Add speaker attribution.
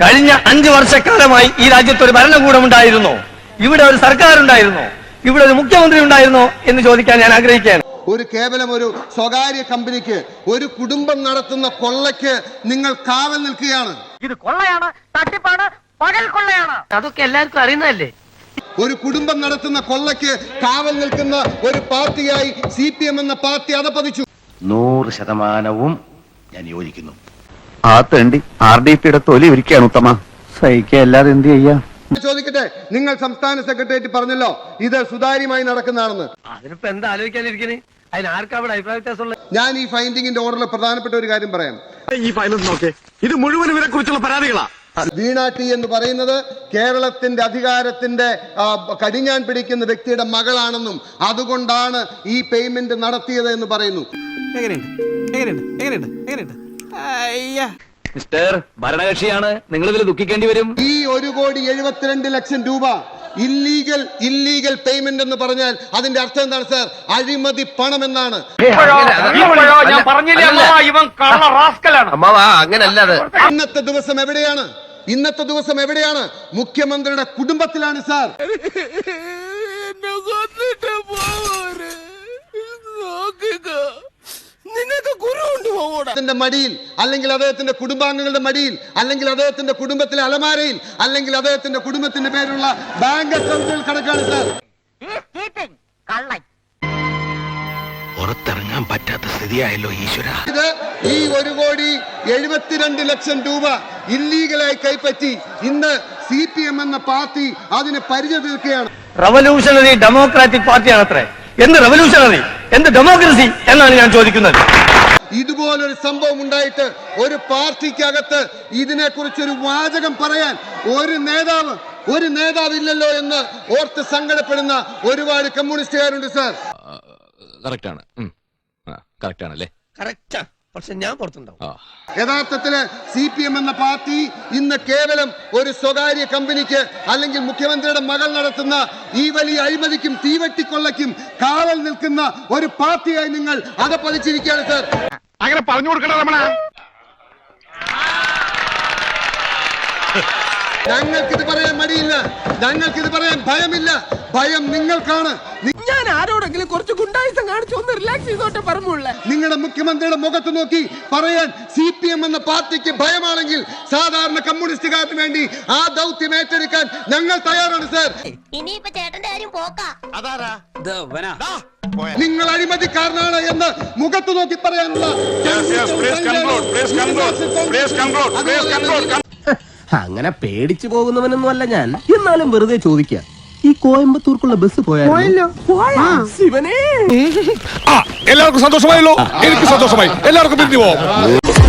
Speaker 1: കഴിഞ്ഞ അഞ്ചു വർഷക്കാലമായി ഈ രാജ്യത്ത് ഒരു ഭരണകൂടം ഉണ്ടായിരുന്നോ ഇവിടെ ഒരു സർക്കാർ ഉണ്ടായിരുന്നോ ഇവിടെ ഒരു മുഖ്യമന്ത്രി ഉണ്ടായിരുന്നോ എന്ന് ചോദിക്കാൻ ഞാൻ ആഗ്രഹിക്കുകയാണ്.
Speaker 2: ഒരു കേവലം ഒരു സ്വകാര്യ കമ്പനിക്ക് ഒരു കുടുംബം നടത്തുന്ന കൊള്ളയ്ക്ക് നിങ്ങൾ കാവൽ നിൽക്കുകയാണ്.
Speaker 3: ഇത് കൊള്ളയാണ് തട്ടിപ്പാണ് പകൽ കൊള്ളയാണ്.
Speaker 4: അതൊക്കെ എല്ലാവർക്കും അറിയുന്നതല്ലേ?
Speaker 2: ഒരു കുടുംബം നടത്തുന്ന കൊള്ളയ്ക്ക് കാവൽ നിൽക്കുന്ന ഒരു പാർട്ടിയായി സി പി എം എന്ന പാർട്ടി അതപ്പതിച്ചു
Speaker 5: നൂറ് ശതമാനവും ഞാൻ യോജിക്കുന്നു.
Speaker 6: ആ തേണ്ടി ആർ ഡി പിയുടെ തൊലി ഒരുക്കുകയാണ് ഉത്തമ. സഹിക്കുക അല്ലാതെ എന്ത് ചെയ്യാ?
Speaker 2: ചോദിക്കട്ടെ നിങ്ങൾ സംസ്ഥാന സെക്രട്ടേറിയറ്റ് പറഞ്ഞല്ലോ ഇത് സുതാര്യമായി നടക്കുന്നതാണെന്ന്.
Speaker 1: അതിനിപ്പോ എന്താ ആലോചിക്കാനിരിക്കണേ?
Speaker 2: ഞാൻ ഈ ഫൈൻഡിങ്ങിന്റെ ഓർഡറിൽ പ്രധാനപ്പെട്ട ഒരു കാര്യം പറയാം.
Speaker 7: ഈ ഇത് മുഴുവൻ ഇവരെ കുറിച്ചുള്ള പരാതികളാ
Speaker 2: വീണ ടി എന്ന് പറയുന്നത് കേരളത്തിന്റെ അധികാരത്തിന്റെ കടിഞ്ഞാൻ പിടിക്കുന്ന വ്യക്തിയുടെ മകളാണെന്നും അതുകൊണ്ടാണ് ഈ പേയ്മെന്റ് നടത്തിയത് എന്ന് പറയുന്നു
Speaker 8: മിസ്റ്റർ ഭരണകക്ഷിയാണ്. നിങ്ങൾ ഇതിൽ ദുഃഖിക്കേണ്ടി വരും.
Speaker 2: ഈ ഒരു കോടി എഴുപത്തിരണ്ട് ലക്ഷം രൂപ ഇല്ലീഗൽ ഇല്ലീഗൽ പേയ്മെന്റ് എന്ന് പറഞ്ഞാൽ അതിന്റെ അർത്ഥം എന്താണ് സാർ അഴിമതി പണം എന്നാണ്. ഇന്നത്തെ ദിവസം എവിടെയാണ്? ഇന്നത്തെ ദിവസം എവിടെയാണ്? മുഖ്യമന്ത്രിയുടെ കുടുംബത്തിലാണ് സാർ അദ്ദേഹത്തിന്റെ മടിയിൽ അല്ലെങ്കിൽ അദ്ദേഹത്തിന്റെ കുടുംബാംഗങ്ങളുടെ മടിയിൽ അല്ലെങ്കിൽ അദ്ദേഹത്തിന്റെ കുടുംബത്തിലെ അലമാരയിൽ അല്ലെങ്കിൽ അദ്ദേഹത്തിന്റെ കുടുംബത്തിന്റെ പേരുള്ള ബാങ്ക് അക്കൗണ്ടുകൾ കണക്കാണ് സാർ.
Speaker 5: പുറത്തിറങ്ങാൻ പറ്റാത്ത സ്ഥിതിയായല്ലോ ഈശ്വര.
Speaker 2: ഇത് ഈ ഒരു കോടി എഴുപത്തിരണ്ട് ലക്ഷം രൂപ ഇല്ലീഗലായി കൈപ്പറ്റി ഇന്ന് സി പി എം എന്ന പാർട്ടി അതിനെ പരിചയ തീർക്കുകയാണ്
Speaker 1: റവല്യൂഷണറി ഡെമോക്രാറ്റിക് പാർട്ടിയാണ് അത്രേ എന്ത് റവല്യൂഷണറി എന്ത് ഡെമോക്രസി എന്നാണ് ഞാൻ ചോദിക്കുന്നത്?
Speaker 2: ഇതുപോലൊരു സംഭവം ഉണ്ടായിട്ട് ഒരു പാർട്ടിക്കകത്ത് ഇതിനെക്കുറിച്ച് ഒരു വാചകം പറയാൻ ഒരു നേതാവ് ഒരു നേതാവില്ലല്ലോ എന്ന് ഓർത്ത് സങ്കടപ്പെടുന്ന ഒരുപാട് കമ്മ്യൂണിസ്റ്റുകാരുണ്ട് സാർ.
Speaker 8: കറക്റ്റാണ്. കറക്റ്റാണല്ലേ?
Speaker 1: കറക്റ്റാ. പക്ഷെ ഞാൻ പുറത്തുണ്ടാവും.
Speaker 2: യഥാർത്ഥത്തിൽ സി പി എം എന്ന പാർട്ടി ഇന്ന് കേവലം ഒരു സ്വകാര്യ കമ്പനിക്ക് അല്ലെങ്കിൽ മുഖ്യമന്ത്രിയുടെ മകൾ നടത്തുന്ന ഈ വലിയ അഴിമതിക്കും തീവെട്ടിക്കൊള്ളയ്ക്കും കാവൽ നിൽക്കുന്ന ഒരു പാർട്ടിയായി നിങ്ങൾ അതപ്പതിച്ചിരിക്കുകയാണ് സർ.
Speaker 7: അങ്ങനെ പറഞ്ഞു കൊടുക്കണ രമണ.
Speaker 2: ഞങ്ങൾക്കിത് പറയാൻ മടിയില്ല. ഞങ്ങൾക്കിത് പറയാൻ ഭയമില്ല. ഭയം നിങ്ങൾക്കാണ്.
Speaker 4: ആരോടെങ്കിലും കുറച്ച് ഗുണ്ടായുസം കാണിച്ചു ഒന്ന് റിലാക്സ് ചെയ്തോട്ടെ പറഞ്ഞുള്ള
Speaker 2: നിങ്ങളുടെ മുഖ്യമന്ത്രിയുടെ മുഖത്ത് നോക്കി പറയാൻ സി പി എം എന്ന പാർട്ടിക്ക് ഭയമാണെങ്കിൽ സാധാരണ കമ്മ്യൂണിസ്റ്റുകാരന് വേണ്ടി ആ ദൗത്യം ഏറ്റെടുക്കാൻ ഞങ്ങൾ തയ്യാറാണ് സാർ.
Speaker 9: ഇനിയിപ്പോ ചേട്ടന്റെ കാര്യം പോക്കാ.
Speaker 2: നിങ്ങൾ അഴിമതിക്കാരനാണ് എന്ന് മുഖത്ത് നോക്കി പറയാനുള്ള
Speaker 5: അങ്ങനെ പേടിച്ചു പോകുന്നവനൊന്നും അല്ല ഞാൻ. എന്നാലും വെറുതെ ചോദിക്കാം. ഈ കോയമ്പത്തൂർക്കുള്ള ബസ് പോയാലോ
Speaker 7: എല്ലാവർക്കും സന്തോഷമായല്ലോ. എനിക്ക് സന്തോഷമായി. എല്ലാവർക്കും പിരിഞ്ഞു പോവാം.